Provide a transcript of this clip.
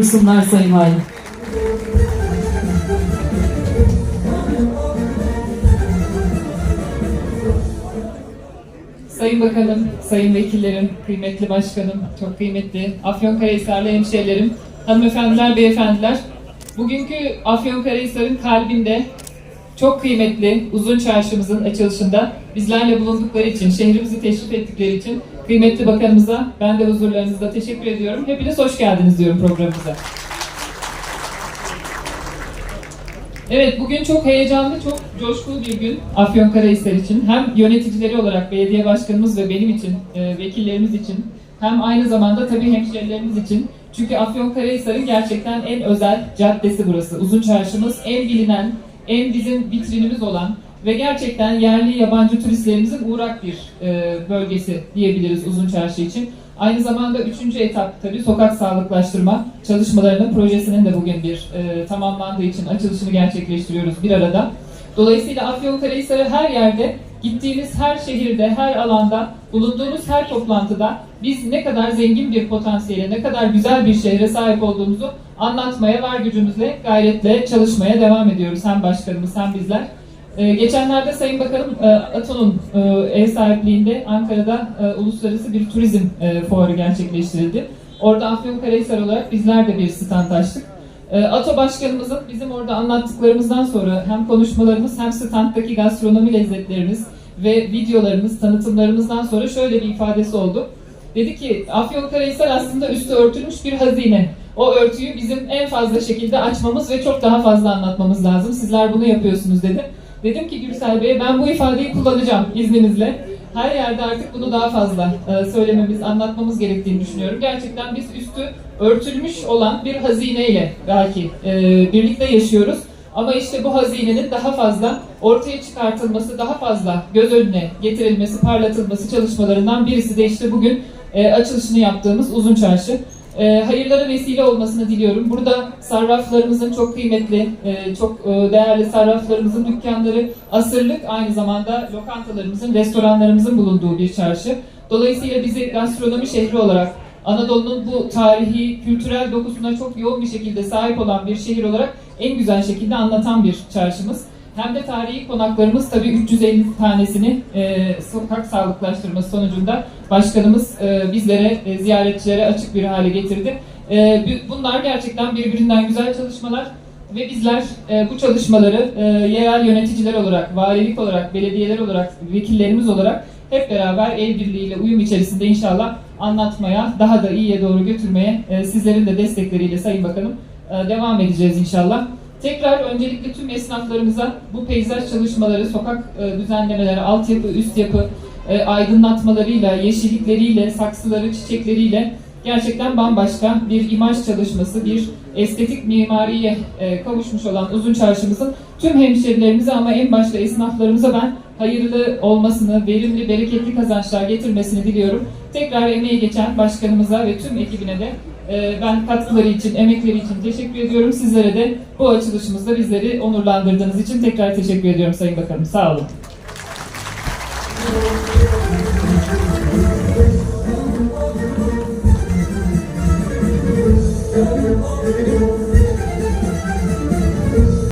Buyursunlar Sayın Valim. Sayın Bakanım, Sayın Vekillerim, kıymetli başkanım, çok kıymetli Afyonkarahisarlı hemşehrilerim, hanımefendiler, beyefendiler. Bugünkü Afyonkarahisar'ın kalbinde çok kıymetli uzun çarşımızın açılışında bizlerle bulundukları için, şehrimizi teşrif ettikleri için kıymetli bakanımıza ben de huzurlarınızda teşekkür ediyorum. Hepiniz hoş geldiniz diyorum programımıza. Evet, bugün çok heyecanlı, çok coşkulu bir gün Afyonkarahisar için. Hem yöneticileri olarak belediye başkanımız ve benim için, e, vekillerimiz için, hem aynı zamanda tabii hemşehrilerimiz için. Çünkü Afyonkarahisar'ın gerçekten en özel caddesi burası. Uzun çarşımız en bilinen, en bizim vitrinimiz olan ve gerçekten yerli yabancı turistlerimizin uğrak bir e, bölgesi diyebiliriz Uzun Çarşı için. Aynı zamanda üçüncü etap tabii sokak sağlıklaştırma çalışmalarının projesinin de bugün bir e, tamamlandığı için açılışını gerçekleştiriyoruz bir arada. Dolayısıyla Afyonkarahisar'ı her yerde, gittiğimiz her şehirde, her alanda, bulunduğumuz her toplantıda biz ne kadar zengin bir potansiyele, ne kadar güzel bir şehre sahip olduğumuzu anlatmaya var gücümüzle, gayretle çalışmaya devam ediyoruz. Hem başkanımız hem bizler. Ee, geçenlerde Sayın Bakanım e, ATO'nun e, ev sahipliğinde Ankara'da e, uluslararası bir turizm e, fuarı gerçekleştirildi. Orada Afyonkarahisar olarak bizler de bir stand açtık. E, ATO Başkanımızın bizim orada anlattıklarımızdan sonra hem konuşmalarımız hem standdaki gastronomi lezzetlerimiz ve videolarımız, tanıtımlarımızdan sonra şöyle bir ifadesi oldu. Dedi ki Afyonkarahisar aslında üstü örtülmüş bir hazine. O örtüyü bizim en fazla şekilde açmamız ve çok daha fazla anlatmamız lazım. Sizler bunu yapıyorsunuz dedi. Dedim ki Gürsel Bey'e ben bu ifadeyi kullanacağım izninizle. Her yerde artık bunu daha fazla e, söylememiz, anlatmamız gerektiğini düşünüyorum. Gerçekten biz üstü örtülmüş olan bir hazineyle belki e, birlikte yaşıyoruz. Ama işte bu hazinenin daha fazla ortaya çıkartılması, daha fazla göz önüne getirilmesi, parlatılması çalışmalarından birisi de işte bugün e, açılışını yaptığımız Uzun Çarşı. E, hayırlara vesile olmasını diliyorum. Burada sarraflarımızın çok kıymetli, e, çok e, değerli sarraflarımızın dükkanları, asırlık aynı zamanda lokantalarımızın, restoranlarımızın bulunduğu bir çarşı. Dolayısıyla bizi gastronomi şehri olarak Anadolu'nun bu tarihi, kültürel dokusuna çok yoğun bir şekilde sahip olan bir şehir olarak en güzel şekilde anlatan bir çarşımız. Hem de tarihi konaklarımız tabii 350 tanesini e, sokak sağlıklaştırması sonucunda başkanımız e, bizlere, e, ziyaretçilere açık bir hale getirdi. E, bu- bunlar gerçekten birbirinden güzel çalışmalar ve bizler e, bu çalışmaları e, yerel yöneticiler olarak, valilik olarak, belediyeler olarak, vekillerimiz olarak hep beraber el birliğiyle, uyum içerisinde inşallah anlatmaya, daha da iyiye doğru götürmeye e, sizlerin de destekleriyle Sayın Bakanım e, devam edeceğiz inşallah. Tekrar öncelikle tüm esnaflarımıza bu peyzaj çalışmaları, sokak e, düzenlemeleri, altyapı, üst yapı e, aydınlatmalarıyla, yeşillikleriyle, saksıları, çiçekleriyle gerçekten bambaşka bir imaj çalışması, bir estetik mimariye e, kavuşmuş olan Uzun Çarşımızın tüm hemşerilerimize ama en başta esnaflarımıza ben hayırlı olmasını, verimli, bereketli kazançlar getirmesini diliyorum. Tekrar emeği geçen başkanımıza ve tüm ekibine de ben katkıları için, emekleri için teşekkür ediyorum. Sizlere de bu açılışımızda bizleri onurlandırdığınız için tekrar teşekkür ediyorum Sayın Bakanım. Sağ olun.